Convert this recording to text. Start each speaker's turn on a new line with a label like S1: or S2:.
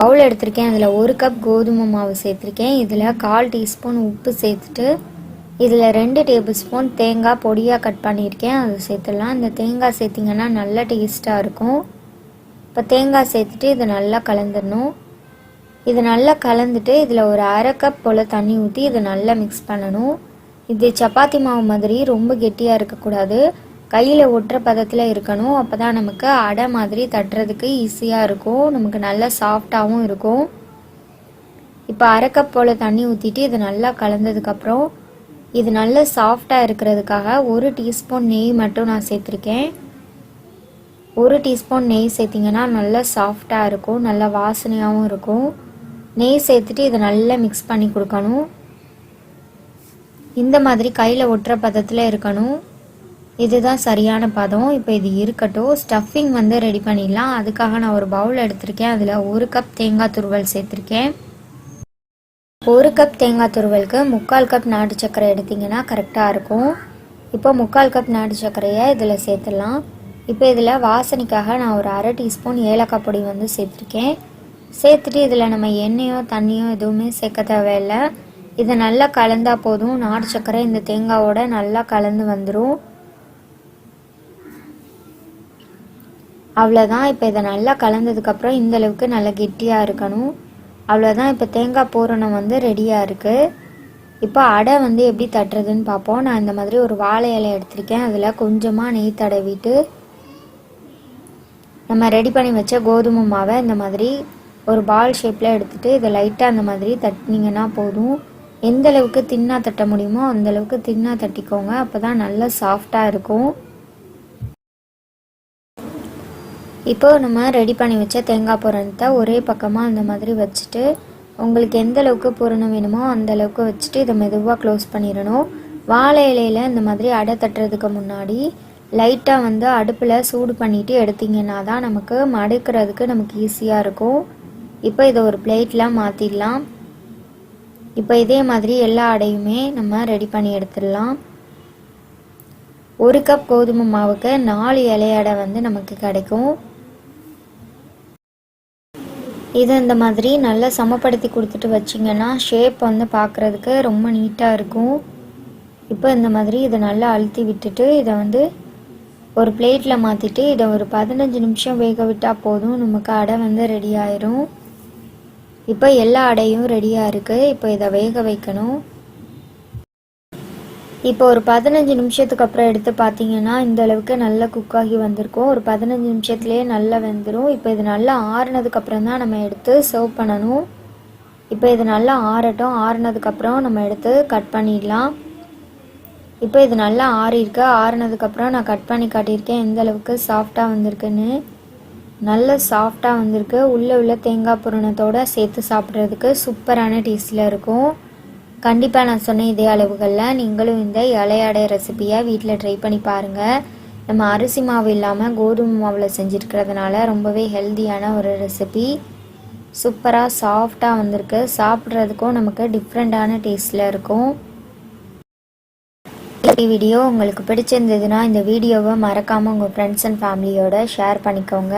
S1: பவுல் எடுத்திருக்கேன். அதில் ஒரு கப் கோதுமை மாவு சேர்த்துருக்கேன். இதில் கால் டீஸ்பூன் உப்பு சேர்த்துட்டு இதில் ரெண்டு டேபிள் ஸ்பூன் தேங்காய் பொடியாக கட் பண்ணியிருக்கேன். அது சேர்த்துடலாம். இந்த தேங்காய் சேர்த்திங்கன்னா நல்லா டேஸ்ட்டாக இருக்கும். இப்போ தேங்காய் சேர்த்துட்டு இதை நல்லா கலந்துடணும். இது நல்லா கலந்துட்டு இதில் ஒரு அரை கப் போல் தண்ணி ஊற்றி இதை நல்லா மிக்ஸ் பண்ணணும். இது சப்பாத்தி மாவு மாதிரி ரொம்ப கெட்டியாக இருக்கக்கூடாது. கையில் ஒட்டுற பதத்தில் இருக்கணும். அப்போ தான் நமக்கு அடை மாதிரி தட்டுறதுக்கு ஈஸியாக இருக்கும். நமக்கு நல்லா சாஃப்டாகவும் இருக்கும். இப்போ அரை கப் போல் தண்ணி ஊற்றிட்டு இது நல்லா கலந்ததுக்கப்புறம் இது நல்ல சாஃப்டாக இருக்கிறதுக்காக ஒரு டீஸ்பூன் நெய் மட்டும் நான் சேர்த்துருக்கேன். ஒரு டீஸ்பூன் நெய் சேர்த்திங்கன்னா நல்லா சாஃப்டாக இருக்கும். நல்லா வாசனையாகவும் இருக்கும். நெய் சேர்த்துட்டு இதை நல்லா மிக்ஸ் பண்ணி கொடுக்கணும். இந்த மாதிரி கையில் ஒட்டுற பதத்தில் இருக்கணும். இதுதான் சரியான பதம். இப்போ இது இருக்கட்டும். ஸ்டஃபிங் வந்து ரெடி பண்ணிடலாம். அதுக்காக நான் ஒரு பவுல் எடுத்திருக்கேன். அதில் ஒரு கப் தேங்காய் துருவல் சேர்த்துருக்கேன். ஒரு கப் தேங்காய் துருவலுக்கு முக்கால் கப் நாட்டு சர்க்கரை எடுத்திங்கன்னா கரெக்டாக இருக்கும். இப்போ முக்கால் கப் நாட்டு சர்க்கரையை இதில் சேர்த்துடலாம். இப்போ இதில் வாசனைக்காக நான் ஒரு அரை டீஸ்பூன் ஏலக்காய் பொடி வந்து சேர்த்துருக்கேன். சேர்த்துட்டு இதில் நம்ம எண்ணெயோ தண்ணியோ எதுவுமே சேர்க்க தேவையில்லை. இதை நல்லா கலந்தால் போதும். நாட்டு சர்க்கரை இந்த தேங்காவோட நல்லா கலந்து வந்துடும் அவ்வளோதான் இப்போ இதை நல்லா கலந்ததுக்கப்புறம் இந்தளவுக்கு நல்லா கெட்டியாக இருக்கணும். அவ்வளோதான் இப்போ தேங்காய் பூரணம் வந்து ரெடியாக இருக்குது இப்போ அடை வந்து எப்படி தட்டுறதுன்னு பார்ப்போம். நான் இந்த மாதிரி ஒரு வாழை இலை எடுத்திருக்கேன். அதில் கொஞ்சமாக நெய் தடவிட்டு நம்ம ரெடி பண்ணி வச்ச கோதுமை மாவை இந்த மாதிரி ஒரு பால் ஷேப்பில் எடுத்துகிட்டு இதை லைட்டாக அந்த மாதிரி தட்டினீங்கன்னா போதும். எந்த அளவுக்கு தட்ட முடியுமோ அந்த அளவுக்கு தட்டிக்கோங்க. அப்போ தான் நல்லா சாஃப்டாக இருக்கும். இப்போ நம்ம ரெடி பண்ணி வச்ச தேங்காய் பூரணத்தை ஒரே பக்கமாக அந்த மாதிரி வச்சுட்டு உங்களுக்கு எந்த அளவுக்கு பூரணம் வேணுமோ அந்த அளவுக்கு வச்சுட்டு இதை மெதுவாக க்ளோஸ் பண்ணிடணும். வாழை இலையில் இந்த மாதிரி அடை தட்டுறதுக்கு முன்னாடி லைட்டாக வந்து அடுப்பில் சூடு பண்ணிவிட்டு எடுத்திங்கன்னா தான் நமக்கு மடுக்கிறதுக்கு நமக்கு ஈஸியாக இருக்கும். இப்போ இதை ஒரு பிளேட்டில் மாற்றிடலாம் இப்போ இதே மாதிரி எல்லா அடையுமே நம்ம ரெடி பண்ணி எடுத்துடலாம். ஒரு கப் கோதுமை மாவுக்கு நாலு இலையடை வந்து நமக்கு கிடைக்கும். இது இந்த மாதிரி நல்லா சமப்படுத்தி கொடுத்துட்டு வச்சிங்கன்னா ஷேப் வந்து பார்க்குறதுக்கு ரொம்ப நீட்டாக இருக்கும். இப்போ இந்த மாதிரி இதை நல்லா அழுத்தி விட்டுட்டு இதை வந்து ஒரு பிளேட்டில் மாற்றிட்டு இதை ஒரு பதினஞ்சு நிமிஷம் வேக விட்டால் போதும். நமக்கு அடை வந்து ரெடி ஆயிரும். இப்போ எல்லா அடையும் ரெடியாக இருக்குது இப்போ இதை வேக வைக்கணும். இப்போ ஒரு பதினஞ்சு நிமிஷத்துக்கு அப்புறம் எடுத்து பார்த்தீங்கன்னா இந்த அளவுக்கு நல்லா குக் ஆகி வந்திருக்கும். ஒரு பதினஞ்சு நிமிஷத்துலேயே நல்லா வெந்துடும் இப்போ இது நல்லா ஆறுனதுக்கப்புறம் தான் நம்ம எடுத்து சர்வ் பண்ணணும். இப்போ இது நல்லா ஆறட்டும். ஆறுனதுக்கப்புறம் நம்ம எடுத்து கட் பண்ணிடலாம். இப்போ இது நல்லா ஆறியிருக்கு. ஆறுனதுக்கப்புறம் நான் கட் பண்ணி காட்டியிருக்கேன் எந்த அளவுக்கு சாஃப்டாக வந்திருக்குன்னு. நல்ல சாஃப்டாக வந்திருக்கு. உள்ளே உள்ள தேங்காய் பூரணத்தோடு சேர்த்து சாப்பிட்றதுக்கு சூப்பரான டேஸ்டில் இருக்கும். கண்டிப்பாக நான் சொன்ன இதே அளவுகளில் நீங்களும் இந்த இலையாடை ரெசிபியை வீட்டில் ட்ரை பண்ணி பாருங்கள் நம்ம அரிசி மாவு இல்லாமல் கோதுமை மாவில் செஞ்சுருக்கிறதுனால ரொம்பவே ஹெல்த்தியான ஒரு ரெசிபி சூப்பராக சாஃப்டாக வந்திருக்கு. சாப்பிட்றதுக்கும் நமக்கு டிஃப்ரெண்ட்டான டேஸ்டில் இருக்கும். வீடியோ உங்களுக்கு பிடிச்சிருந்ததுன்னா இந்த வீடியோவை மறக்காமல் உங்கள் ஃப்ரெண்ட்ஸ் அண்ட் ஃபேமிலியோட ஷேர் பண்ணிக்கோங்க.